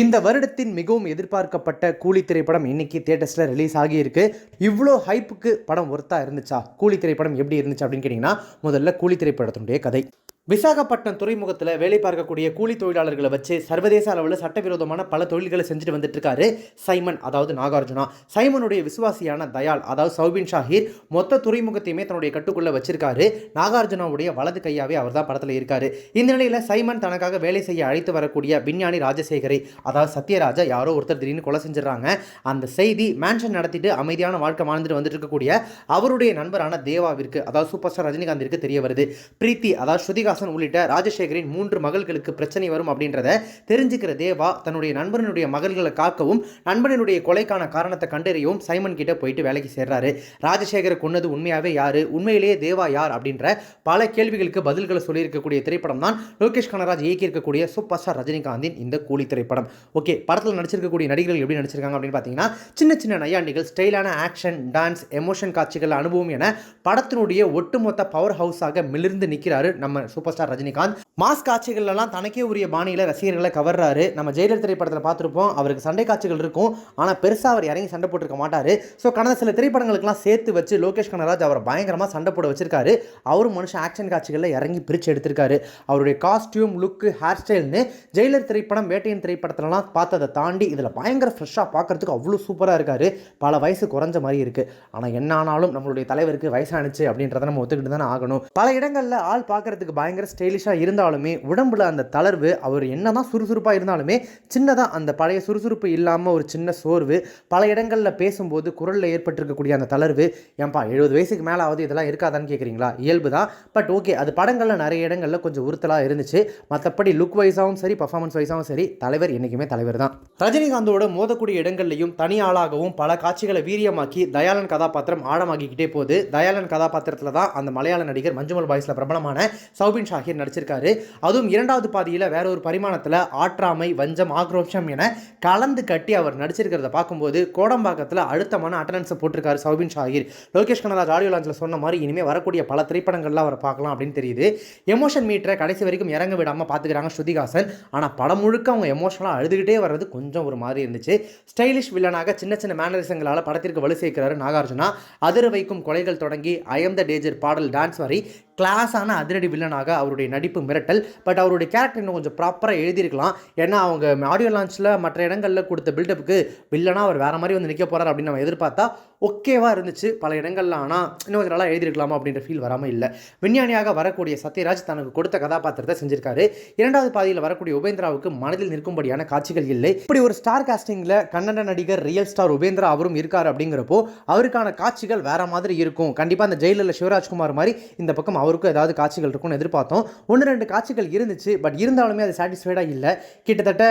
இந்த வருடத்தின் மிகவும் எதிர்பார்க்கப்பட்ட கூலி திரைப்படம் இன்னைக்கு தியேட்டர்ஸில் ரிலீஸ் ஆகியிருக்கு. இவ்வளோ ஹைப்புக்கு படம் ஒர்த்தாக இருந்துச்சா? கூலி திரைப்படம் எப்படி இருந்துச்சு அப்படின்னு கேட்டிங்கன்னா முதல்ல கூலி திரைப்படத்தினுடைய கதை. விசாகப்பட்டினம் துறைமுகத்தில் வேலை பார்க்கக்கூடிய கூலி தொழிலாளர்களை வச்சு சர்வதேச அளவில் சட்டவிரோதமான பல தொழில்களை செஞ்சுட்டு வந்துட்டு இருக்காரு சைமன் அதாவது நாகார்ஜுனா. சைமனுடைய விசுவாசியான தயால் அதாவது சௌபின் ஷாஹிர் மொத்த துறைமுகத்தையுமே தன்னுடைய கட்டுக்குள்ளே வச்சிருக்காரு. நாகார்ஜுனாவுடைய வலது கையாவே அவர் தான் படத்தில் இருக்காரு. இந்த நிலையில் சைமன் தனக்காக வேலை செய்ய அழைத்து வரக்கூடிய விஞ்ஞானி ராஜசேகரை அதாவது சத்யராஜா யாரோ ஒருத்தர் திடீர்னு கொலை செஞ்சிடறாங்க. அந்த செய்தி மேன்ஷன் நடத்திட்டு அமைதியான வாழ்க்கை வாழ்ந்துட்டு வந்துட்டு இருக்கக்கூடிய அவருடைய நண்பரான தேவாவிற்கு அதாவது சூப்பர் ஸ்டார் ரஜினிகாந்திற்கு தெரிய வருது. பிரீத்தி அதாவது ஸ்ருதிகா ஸ்ருதிகாசன் உள்ளிட்ட ராஜசேகரின் மூன்று மகள்களுக்கு பிரச்சனை வரும் அப்படின்றத தெரிஞ்சுக்கிற தேவா தன்னுடைய நண்பனுடைய மகள்களை காக்கவும் நண்பனுடைய கொலைக்கான காரணத்தை கண்டறியவும் சைமன் கிட்ட போயிட்டு வேலைக்கு சேர்றாரு. ராஜசேகரை கொன்னது உண்மையாவே யாரு? உண்மையிலேயே தேவா யார்? அப்படின்ற பல கேள்விகளுக்கு பதில்களை சொல்லியிருக்கக்கூடிய திரைப்படம் தான் லோகேஷ் கனராஜ் இயக்கியிருக்கக்கூடிய சூப்பர் ஸ்டார் ரஜினிகாந்தின் இந்த கூலி திரைப்படம். ஓகே படத்தில் நடிச்சிருக்கக்கூடிய நடிகர்கள் எப்படி நடிச்சிருக்காங்க அப்படின்னு பார்த்தீங்கன்னா சின்ன சின்ன நையாண்டிகள் ஸ்டைலான ஆக்ஷன் டான்ஸ் எமோஷன் காட்சிகள் அனுபவம் என படத்தினுடைய ஒட்டுமொத்த பவர் ஹவுஸாக மிளிர்ந்து நிற்கிறாரு நம்ம சூப்பர் ஸ்டார் ரஜினிகாந்த். மாஸ் காட்சிகள்லாம் தனக்கே உரிய பாணியில் ரசிகர்களை கவர்றாரு. நம்ம ஜெயிலர் திரைப்படத்தில் பார்த்துருப்போம் அவருக்கு சண்டை காட்சிகள் இருக்கும். ஆனால் பெருசாக அவர் இறங்கி சண்டை போட்டிருக்க மாட்டார். ஸோ கடந்த சில திரைப்படங்களுக்கெல்லாம் சேர்த்து வச்சு லோகேஷ் கனராஜ் அவரை பயங்கரமாக சண்டை போட வச்சிருக்காரு. அவரும் மனுஷன் ஆக்ஷன் காட்சிகளில் இறங்கி பிரித்து எடுத்திருக்காரு. அவருடைய காஸ்டியூம் லுக்கு ஹேர் ஸ்டைல்னு ஜெயிலர் திரைப்படம் வேட்டையன் திரைப்படத்திலலாம் பார்த்ததை தாண்டி இதில் பயங்கர ஃப்ரெஷ்ஷாக பார்க்குறதுக்கு அவ்வளோ சூப்பராக இருக்கார். பல வயசு குறைஞ்ச மாதிரி இருக்குது ஆனால் என்ன ஆனாலும் நம்மளுடைய தலைவருக்கு வயசானுச்சு அப்படின்றத நம்ம ஒத்துக்கிட்டு தானே ஆகணும். பல இடங்களில் ஆள் பார்க்குறதுக்கு பயங்கர ஸ்டைலிஷாக இருந்தாலுமே உடம்புல அந்த தளர்வு அவர் என்ன தான் சுறுசுறுப்பாக இருந்தாலுமே சின்னதாக அந்த பழைய சுறுசுறுப்பு இல்லாமல் ஒரு சின்ன சோர்வு பல இடங்களில் பேசும்போது குரலில் ஏற்பட்டிருக்கக்கூடிய அந்த தளர்வு ஏன்பா எழுபது வயசுக்கு மேலே ஆகுது இதெல்லாம் இருக்காதான்னு கேட்குறீங்களா இயல்பு தான். பட் ஓகே அது படங்களில் நிறைய இடங்களில் கொஞ்சம் உறுத்தலாக இருந்துச்சு. மற்றபடி லுக் வைஸாகவும் சரி பர்ஃபார்மன்ஸ் வைஸாகவும் சரி தலைவர் என்றைக்குமே தலைவர் தான். ரஜினிகாந்தோட மோதக்கூடிய இடங்கள்லையும் தனி ஆளாகவும் பல காட்சிகளை வீரியமாக்கி தயாளன் கதாபாத்திரம் ஆழமாகிக்கிட்டே போகுது. தயாளன் கதாபாத்திரத்தில் தான் அந்த மலையாள நடிகர் மஞ்சுமல் பாய்ஸில் பிரபலமான சௌபின் ஷாஹிர் நடிச்சிருக்காரு. அதுவும் இரண்டாவது பாதியில் வேற ஒரு பரிமாணத்தில் ஆற்றாமை வஞ்சம் ஆக்ரோஷம் என கலந்து கட்டி அவர் நடிச்சிருக்கிறத பார்க்கும்போது கோடம்பாக்கத்தில் அழுத்தமான அட்டண்டன்ஸை போட்டிருக்காரு சௌபின் ஷாஹிர் லோகேஷ் கனராஜ் ஆடியோ லான்ச்சில் சொன்ன மாதிரி இனிமேல் வரக்கூடிய பல திரைப்படங்கள்லாம் அவரை பார்க்கலாம் அப்படின்னு தெரியுது. எமோஷன் மீட்டரை கடைசி வரைக்கும் இறங்க விடாமல் பார்த்துக்கிறாங்க ஸ்ருதிகாசன் ஆனால் படம் முழுக்க அவங்க எமோஷனலாக அழுதுகிட்டே வர்றது கொஞ்சம் ஒரு மாதிரி இருந்துச்சு. ஸ்டைலிஷ் வில்லனாக சின்ன சின்ன மேனரிசங்களால் படத்திற்கு வலு சேர்க்கிறாரு நாகார்ஜுனா. அதிர வைக்கும் கொலைகள் தொடங்கி ஐஎம் த டேஜர் பாடல் டான்ஸ் வரை கிளாஸான அதிரடி வில்லனாக அவருடைய நடிப்பு மிரட்டல். பட் அவருடைய கேரக்டர் இன்னும் கொஞ்சம் ப்ராப்பராக எழுதியிருக்கலாம். ஏன்னா அவங்க ஆடியோ லான்ச்சில் மற்ற இடங்களில் கொடுத்த பில்டப்புக்கு வில்லனாக அவர் வேறு மாதிரி வந்து நிற்க போகிறார் அப்படின்னு நம்ம எதிர்பார்த்தா ஓகேவாக இருந்துச்சு. பல இடங்கள்ல ஆனால் இன்னும் கொஞ்சம் நல்லா எழுதியிருக்கலாமா அப்படின்ற ஃபீல் வராமல் இல்லை. விஞ்ஞானியாக வரக்கூடிய சத்யராஜ் தனக்கு கொடுத்த கதாபாத்திரத்தை செஞ்சிருக்காரு. இரண்டாவது பாதியில் வரக்கூடிய உபேந்திராவுக்கு மனதில் நிற்கும்படியான காட்சிகள் இல்லை. இப்படி ஒரு ஸ்டார் காஸ்டிங்கில் கன்னட நடிகர் ரியல் ஸ்டார் உபேந்திரா அவரும் இருக்கார் அப்படிங்கிறப்போ அவருக்கான காட்சிகள் வேற மாதிரி இருக்கும். கண்டிப்பாக அந்த ஜெயிலில் சிவராஜ்குமார் மாதிரி இந்த பக்கம் அவருக்கும் ஏதாவது காட்சிகள் இருக்கும்னு எதிர்பார்த்தோம். ஒன்று ரெண்டு காட்சிகள் இருந்துச்சு. பட் இருந்தாலுமே அது சாட்டிஸ்ஃபைடாக இல்லை. கிட்டத்தட்ட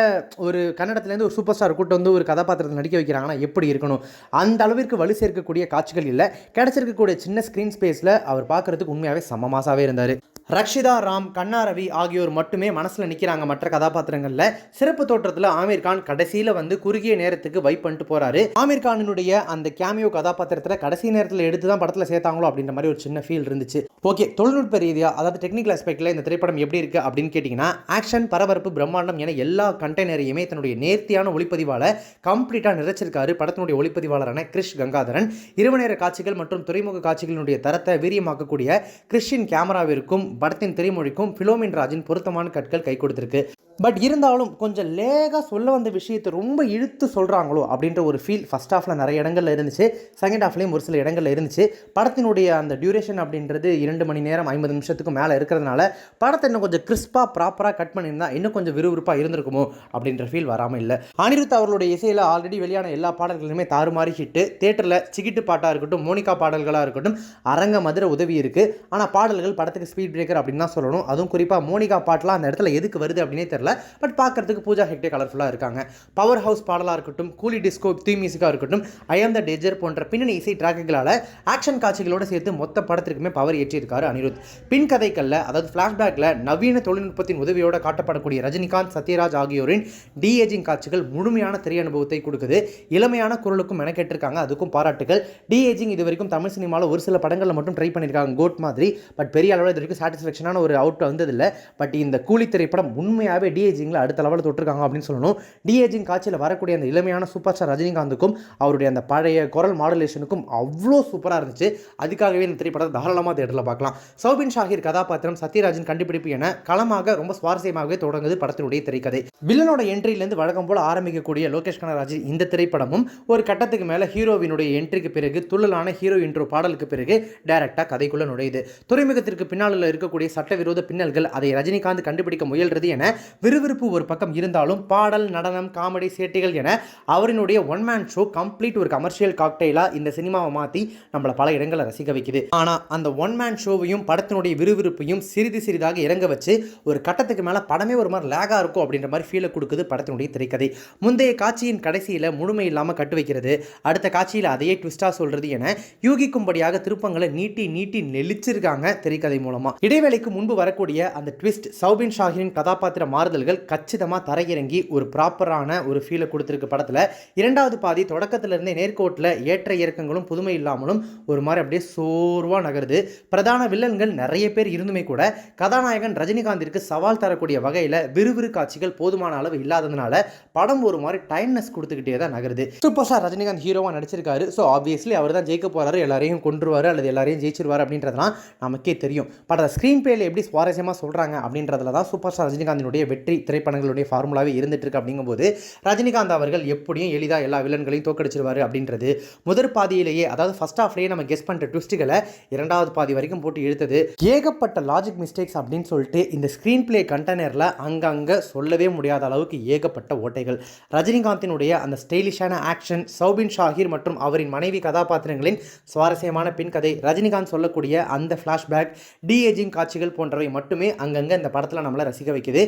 ஒரு கன்னடத்துலேருந்து ஒரு சூப்பர் ஸ்டார் கூட்டு வந்து ஒரு கதாபாத்திரத்தில் நடிக்க வைக்கிறாங்கன்னா எப்படி இருக்கணும்? அந்த அளவிற்கு வலு சேர்க்கக்கூடிய காட்சிகள் இல்லை. கிடச்சிருக்கக்கூடிய சின்ன ஸ்க்ரீன் ஸ்பேஸில் அவர் பார்க்கறதுக்கு உண்மையாகவே சமமாசாவே இருந்தார். ரக்ஷிதா ராம் கண்ணா ரவி ஆகியோர் மட்டுமே மனசில் நிற்கிறாங்க மற்ற கதாபாத்திரங்களில். சிறப்பு தோற்றத்தில் ஆமீர் கான் கடைசியில் வந்து குறுகிய நேரத்துக்கு வைப் பண்ணிட்டு போகிறாரு ஆமீர் கானினுடைய அந்த கேமியோ கதாபாத்திரத்தில் கடைசி நேரத்தில் எடுத்து தான் படத்தில் சேர்த்தாங்களோ அப்படின்ற மாதிரி ஒரு சின்ன ஃபீல் இருந்துச்சு. ஓகே தொழில்நுட்ப ரீதியாக அதாவது டெக்னிக்கல் ஆஸ்பெக்டில் இந்த திரைப்படம் எப்படி இருக்குது அப்படின்னு கேட்டிங்கன்னா ஆக்ஷன் பரபரப்பு பிரம்மாண்டம் என எல்லா கண்டெய்னரையுமே தன்னுடைய நேர்த்தியான ஒளிப்பதிவால் கம்ப்ளீட்டாக நிறைச்சிருக்காரு படத்தினுடைய ஒளிப்பதிவாளரான கிருஷ் கங்காதரன். இரவு நேர காட்சிகள் மற்றும் துறைமுக காட்சிகளினுடைய தரத்தை வீரியமாக்கக்கூடிய கிறிஸ்டின் கேமராவிற்கும் படத்தின் திரைமொழிக்கும் பிலோமின் ராஜின் பொருத்தமான கற்கள் கை கொடுத்திருக்கு. பட் இருந்தாலும் கொஞ்சம் லேகாக சொல்ல வந்த விஷயத்தை ரொம்ப இழுத்து சொல்கிறாங்களோ அப்படின்ற ஒரு ஃபீல் ஃபஸ்ட் ஹாஃபில் நிறைய இடங்கள்ல இருந்துச்சு. செகண்ட் ஹாஃப்லேயும் ஒரு சில இடங்கள்ல இருந்துச்சு. படத்தினுடைய அந்த டியூரேஷன் அப்படின்றது இரண்டு மணி நேரம் ஐம்பது நிமிஷத்துக்கு மேலே இருக்கிறதுனால படத்தை இன்னும் கொஞ்சம் கிறிஸ்பாக ப்ராப்பராக கட் பண்ணியிருந்தா இன்னும் கொஞ்சம் விறுவிறுப்பாக இருந்திருக்குமோ அப்படின்ற ஃபீல் வராமல் இல்லை. அனிருத் அவர்களுடைய இசையில் ஆல்ரெடி வெளியான எல்லா பாடல்களுமே தாறுமாறி ஹிட்டு தேட்டரில் சிகிட்டு பாட்டாக இருக்கட்டும் மோனிகா பாடல்களாக இருக்கட்டும் அரங்க மதுரை உதவி இருக்குது ஆனால் பாடல்கள் படத்துக்கு ஸ்பீட் பிரேக்கர் அப்படின்னு தான் சொல்லணும். அதுவும் குறிப்பாக மோனிகா பாட்டெலாம் அந்த இடத்துல எதுக்கு வருது அப்படின்னே தெரியல. பட் பார்க்குறதுக்கு பூஜா ஹெக்டே கலர்ஃபுல்லாக இருக்காங்க. பவர் ஹவுஸ் பாடலாக இருக்கட்டும் கூலி டிஸ்கோ தீ மியூசிக்காக இருக்கட்டும் ஐஎம் த டேஜர் போன்ற பின்னணி இசை ட்ராக்குகளால் ஆக்ஷன் காட்சிகளோடு சேர்த்து மொத்த படத்திற்குமே பவர் ஏற்றியிருக்காரு அனிருத். பின் கதைகளில் அதாவது ஃப்ளாஷ்பேக்கில் நவீன தொழில்நுட்பத்தின் உதவியோடு காட்டப்படக்கூடிய ரஜினிகாந்த் சத்யராஜ் ஆகியோரின் டிஏஜிங் காட்சிகள் முழுமையான திரை அனுபவத்தை கொடுக்குது. இளமையான குரலுக்கும் மெனக்கெட்டிருக்காங்க அதுக்கும் பாராட்டுகள். டிஏஜிங் இது வரைக்கும் தமிழ் சினிமாவில் ஒரு சில படங்களில் மட்டும் ட்ரை பண்ணியிருக்காங்க கோட் மாதிரி. பட் பெரிய அளவில் இது வரைக்கும் சாட்டிஸ்ஃபேக்ஷனான ஒரு அவுட் வந்ததில்லை. பட் இந்த கூலி திரைப்படம் உண்மையாகவே டிஏஜிங்கில் அடுத்த லெவலில் தொட்டிருக்காங்க அப்படின்னு சொல்லணும். டிஏஜிங் காட்சியில் வரக்கூடிய அந்த இளமையான சூப்பர் ஸ்டார் ரஜினிகாந்துக்கும் அவருடைய அந்த பழைய குரல் மாடுலேஷனுக்கும் அவ்வளோ சூப்பராக இருந்துச்சு. அதுக்காகவே இந்த திரைப்படத்தை தாராளமாக தேட்டரில் பார்க்கலாம். சௌபின் ஷாஹிர் கதாபாத்திரம் சத்யராஜன் கண்டுபிடிப்பு என களமாக ரொம்ப சுவாரஸ்யமாகவே தொடங்குது படத்தினுடைய திரைக்கதை. வில்லனோட என்ட்ரியிலேருந்து வழக்கம் போல் ஆரம்பிக்கக்கூடிய லோகேஷ் கனராஜ் இந்த திரைப்படமும் ஒரு கட்டத்துக்கு மேலே ஹீரோவினுடைய என்ட்ரிக்கு பிறகு துள்ளலான ஹீரோ இன்ட்ரோ பாடலுக்கு பிறகு டைரக்டாக கதைக்குள்ள நுழையுது. துறைமுகத்திற்கு பின்னால் இருக்கக்கூடிய சட்டவிரோத பின்னல்கள் அதை ரஜினிகாந்த் கண்டுபிடிக்க முயல்றது என விறுவிறுப்பு ஒரு பக்கம் இருந்தாலும் பாடல் நடனம் காமெடி சேட்டைகள் என அவரினுடைய ஒன் மேன் ஷோ கம்ப்ளீட் ஒரு கமர்ஷியல் காக்டெயிலாக இந்த சினிமாவை மாற்றி நம்மளை பல இடங்களை ரசிக்க வைக்குது. ஆனால் அந்த ஒன் மேன் ஷோவையும் படத்தினுடைய விறுவிறுப்பையும் சிறிது சிறிதாக இறங்க வச்சு ஒரு கட்டத்துக்கு மேலே படமே ஒரு மாதிரி லேகாக இருக்கும் அப்படின்ற மாதிரி ஃபீலை கொடுக்குது படத்தினுடைய திரைக்கதை. முந்தைய காட்சியின் கடைசியில் முழுமை இல்லாமல் கட்டு வைக்கிறது அடுத்த காட்சியில் அதையே ட்விஸ்டாக சொல்கிறது என யூகிக்கும்படியாக திருப்பங்களை நீட்டி நீட்டி நெளிச்சிருக்காங்க திரைக்கதை மூலமாக இடைவேளைக்கு முன்பு வரக்கூடிய அந்த ட்விஸ்ட் சௌபின் ஷாஹிரின் கதாபாத்திர மாறுதல்கள் கச்சிதமாக தரையிறங்கி ஒரு ப்ராப்பரான ஒரு ஃபீலை கொடுத்துருக்கு படத்தில். இரண்டாவது பாதி தொடக்கத்திலிருந்தே நேர்கோட்டில் ஏற்ற இறக்கங்களும் புதுமை இல்லாமலும் ஒரு மாதிரி அப்படியே சோர்வாக நகருது. பிரதான வில்லன்கள் நிறைய பேர் இருந்துமே கூட கதாநாயகன் ரஜினிகாந்திற்கு சவால் தரக்கூடிய வகையில் விறுவிறு காட்சிகள் போதுமான அளவு இல்லாததுனால படம் ஒரு மாதிரி டைம்னஸ் கொடுத்துக்கிட்டே தான் நகருது. சூப்பர் ஸ்டார் ரஜினிகாந்த் ஹீரோவாக நடிச்சிருக்காரு. ஸோ ஆப்வியஸ்லி அவர் தான் ஜெயிக்க போகிறாரு எல்லாரையும் கொண்டுருவார் அல்லது எல்லாரையும் ஜெயிச்சிருவார் அப்படின்றதுலாம் நமக்கே தெரியும். பட் அதை ஸ்க்ரீன் பிளேயில் எப்படி சுவாரஸ்யமாக சொல்கிறாங்க அப்படின்றதுல தான் சூப்பர் ஸ்டார் ரஜினிகாந்தினுடைய வெற்றி வெற்றி திரைப்படங்களுடைய ஃபார்முலாவே இருந்துட்டு இருக்கு அப்படிங்கும்போது ரஜினிகாந்த் அவர்கள் எப்படியும் எளிதாக எல்லா வில்லன்களையும் தோக்கடிச்சிருவார் அப்படின்றது முதற் பாதியிலேயே அதாவது ஃபர்ஸ்ட் ஹாஃப்லேயே நம்ம கெஸ் பண்ணுற ட்விஸ்ட்டுகளை இரண்டாவது பாதி வரைக்கும் போட்டு இழுத்தது. ஏகப்பட்ட லாஜிக் மிஸ்டேக்ஸ் அப்படின்னு சொல்லிட்டு இந்த ஸ்க்ரீன் பிளே கண்டெய்னரில் அங்கங்கே சொல்லவே முடியாத அளவுக்கு ஏகப்பட்ட ஓட்டைகள். ரஜினிகாந்தினுடைய அந்த ஸ்டைலிஷான ஆக்ஷன் சௌபின் ஷாஹிர் மற்றும் அவரின் மனைவி கதாபாத்திரங்களின் சுவாரஸ்யமான பின்கதை ரஜினிகாந்த் சொல்லக்கூடிய அந்த ஃப்ளாஷ்பேக் டிஏஜிங் காட்சிகள் போன்றவை மட்டுமே அங்கங்கே இந்த படத்தில் நம்மளை ரசிக்க வைக்குது.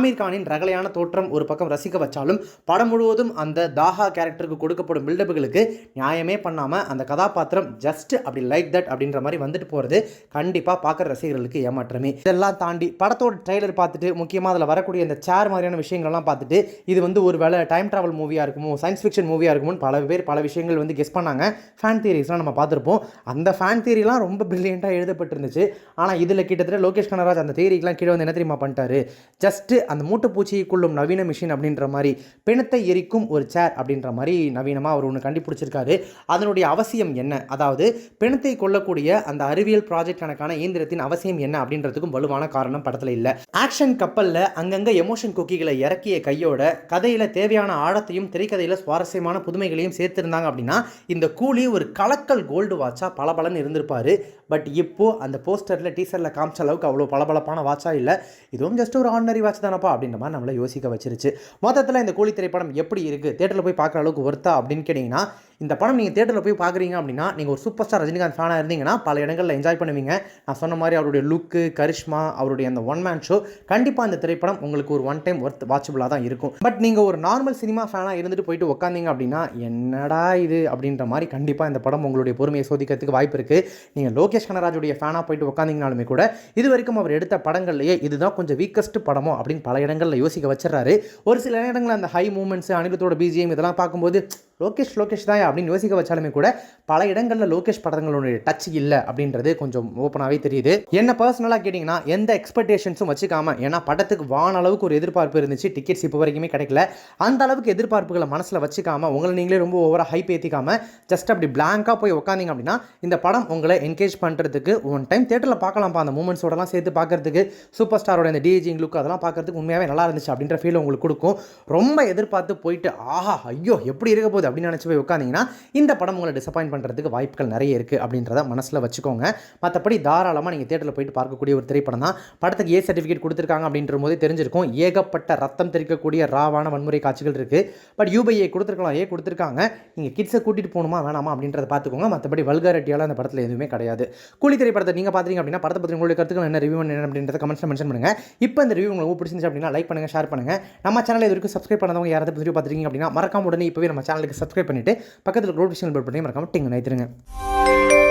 ஆமீர் கானின் ரகலையான தோற்றம் ஒரு பக்கம் ரசிக்க வச்சாலும் படம் முழுவதும் அந்த தாஹா கேரக்டருக்கு கொடுக்கப்படும் பில்டப்புகளுக்கு நியாயமே பண்ணாமல் அந்த கதாபாத்திரம் ஜஸ்ட் அப்படி லைக் தட் அப்படின்ற மாதிரி வந்துட்டு போகிறது கண்டிப்பாக பார்க்குற ரசிகர்களுக்கு ஏமாற்றமே. இதெல்லாம் தாண்டி படத்தோட ட்ரெய்லர் பார்த்துட்டு முக்கியமாக அதில் வரக்கூடிய இந்த சேர் மாதிரியான விஷயங்கள்லாம் பார்த்துட்டு இது வந்து ஒரு வேளை டைம் ட்ராவல் மூவியாக இருக்குமோ சயின்ஸ் ஃபிக்ஷன் மூவியாக இருக்குமோன்னு பல பேர் பல விஷயங்கள் வந்து கெஸ் பண்ணாங்க. ஃபேன் தியரிஸ்லாம் நம்ம பார்த்துருப்போம். அந்த ஃபேன் தியரிலாம் ரொம்ப பிரில்லியண்ட்டாக எழுதப்பட்டிருந்துச்சு. ஆனால் இதில் கிட்டத்தட்ட லோகேஷ் கனராஜ் அந்த தியரிக்கெலாம் கீழே வந்து என்ன தெரியுமா பண்ணிட்டாரு? ஜஸ்ட்டு அந்த மூட்டைப்பூச்சியை கொள்ளும் நவீன மிஷின் அப்படின்ற மாதிரி பிணத்தை எரிக்கும் ஒரு சேர் அப்படின்ற மாதிரி நவீனமாக அவர் ஒன்று கண்டுபிடிச்சிருக்காரு. அதனுடைய அவசியம் என்ன? அதாவது பிணத்தை கொல்லக்கூடிய அந்த அறிவியல் ப்ராஜெக்ட் கணக்கான இயந்திரத்தின் அவசியம் என்ன அப்படின்றதுக்கும் வலுவான காரணம் படத்தில் இல்லை. ஆக்ஷன் கப்பலில் அங்கங்கே எமோஷன் குக்கிகளை இறக்கிய கையோட கதையில் தேவையான ஆழத்தையும் திரைக்கதையில் சுவாரஸ்யமான புதுமைகளையும் சேர்த்திருந்தாங்க அப்படின்னா இந்த கூலி ஒரு கலக்கல் கோல்டு வாட்சா பளபளன்னு இருந்திருப்பார். பட் இப்போது அந்த போஸ்டரில் டீசரில் காமிச்ச அளவுக்கு அவ்வளோ பளபளப்பான வாட்சாக இல்லை. இதுவும் ஜஸ்ட் ஒரு ஆர்டினரி வாட்ச் தானப்பா அப்படின்ற மாதிரி நம்மளை யோசிக்க வச்சிருச்சு. மொத்தத்தில் இந்த கூலி திரைப்படம் எப்படி இருக்குது தேட்டரில் போய் பார்க்குற அளவுக்கு ஒர்த்தா அப்படின்னு கேட்டிங்கன்னா இந்த படம் நீங்கள் தேட்டரில் போய் பார்க்குறீங்க அப்படின்னா நீங்கள் ஒரு சூப்பர் ஸ்டார் ரஜினிகாந்த் ஃபேனாக இருந்தீங்கன்னா பல இடங்களில் என்ஜாய் பண்ணுவீங்க. நான் சொன்ன மாதிரி அவருடைய லுக்கு கரிஷ்மா அவருடைய அந்த ஒன் மேன் ஷோ கண்டிப்பாக இந்த திரைப்படம் உங்களுக்கு ஒரு ஒன் டைம் ஒர்த் வாட்சபுளாக தான் இருக்கும். பட் நீங்கள் ஒரு நார்மல் சினிமா ஃபேனாக இருந்துட்டு போயிட்டு உட்காந்தீங்க அப்படின்னா என்னடா இது அப்படின்ற மாதிரி கண்டிப்பாக இந்த படம் உங்களுடைய பொறுமையை சோதிக்கிறதுக்கு வாய்ப்பு இருக்குது நீங்கள் லோகேஷ் கனராஜுடைய ஃபேனாக போயிட்டு உட்காந்தீங்கனாலுமே கூட இது வரைக்கும் அவர் எடுத்த படங்கள்லேயே இதுதான் கொஞ்சம் வீக்கஸ்ட் படமோ அப்படின்னு பல இடங்களில் யோசிக்க வச்சிடறாரு. ஒரு சில இடங்களில் அந்த ஹை மூமெண்ட்ஸ் அனிருத்தோட பிஜிஎம் இதெல்லாம் பார்க்கும்போது லோகேஷ் லோகேஷ் தான் அப்படின்னு யோசிக்க வச்சாலுமே கூட பல இடங்களில் லோகேஷ் படங்களுடைய டச் இல்லை அப்படின்றது கொஞ்சம் ஓப்பனாகவே தெரியுது. என்ன பர்சனலாக கேட்டிங்கன்னா எந்த எக்ஸ்பெக்டேஷன்ஸும் வச்சுக்காம ஏன்னா படத்துக்கு வான அளவுக்கு ஒரு எதிர்பார்ப்பு இருந்துச்சு டிக்கெட்ஸ் இப்போ வரைக்குமே கிடைக்கல. அந்த அளவுக்கு எதிர்பார்ப்புகளை மனசில் வச்சுக்காம உங்களை நீங்களே ரொம்ப ஓவராக ஹைப் ஏற்றிக்காம ஜஸ்ட் அப்படி பிளாங்காக போய் உட்காந்தீங்க அப்படின்னா இந்த படம் உங்களை என்கேஜ் பண்ணுறதுக்கு ஒன் டைம் தேட்டரில் பார்க்கலாம்ப்பா அந்த மூமெண்ட்ஸோடலாம் சேர்த்து பார்க்கறதுக்கு. சூப்பர் ஸ்டாரோட இந்த டிஜிங் லுக் அதெல்லாம் பார்க்கறதுக்கு உண்மையாகவே நல்லா இருந்துச்சு அப்படின்ற ஃபீல் உங்களுக்கு கொடுக்கும். ரொம்ப எதிர்பார்த்து போயிட்டு ஆஹா ஐயோ எப்படி இருக்க போகுது அப்படின்னு நினச்சி போய் உட்காந்தீங்கன்னா இந்த படம் உங்களை டிசப்பாயின்ட் பண்ணுறதுக்கு வாய்ப்புகள் நிறைய இருக்குது அப்படின்றத மனசில் வச்சுக்கோங்க. மற்றபடி தாராளமாக நீங்கள் தேட்டரில் போயிட்டு பார்க்கக்கூடிய ஒரு திரைப்படம் தான். படத்துக்கு ஏ சர்டிஃபிகேட் கொடுத்துருக்காங்க அப்படின்ற போது தெரிஞ்சிருக்கும். ஏகப்பட்ட ரத்தம் தெரிக்கக்கூடிய ராவான வன்முறை காட்சிகள் இருக்குது பட் யூபிஐ கொடுத்துருக்கலாம் ஏ கொடுத்துருக்காங்க. நீங்கள் கிட்ஸை கூட்டிகிட்டு போகணுமா வேணாமா அப்படின்றத பார்த்துக்கோங்க. மற்றபடி வல்காரட்டியால் அந்த படத்தில் எதுவுமே கிடையாது. கூலி திரைப்படத்தை நீங்கள் பார்த்தீங்க அப்படின்னா படத்தை பற்றி உங்களுடைய கருத்துக்கள் என்ன ரிவ்யூ என்ன அப்படின்றத கமெண்ட்ஸில் மென்ஷன் பண்ணுங்கள் இப்போ இந்த ரிவ்யூ உங்களுக்கு பிடிச்சிருந்துச்சு அப்படின்னா லைக் பண்ணுங்கள் ஷேர் பண்ணுங்கள் நம்ம சேனல் இது வரைக்கும் சப்ஸ்கிரைப் பண்ணாதவங்க யாராவது ரிவ்யூ பார்த்துருக்கீங்க அப்படின்னா மறக்காம உடனே இப்போவே நம்ம சேனலுக்கு சப்ஸ்கிரைப் பண்ணிவிட்டு பக்கத்தில் நோட்டிஃபிகேஷன் பெல் பண்ணி மறக்காமல் டிங் நினைத்துருங்க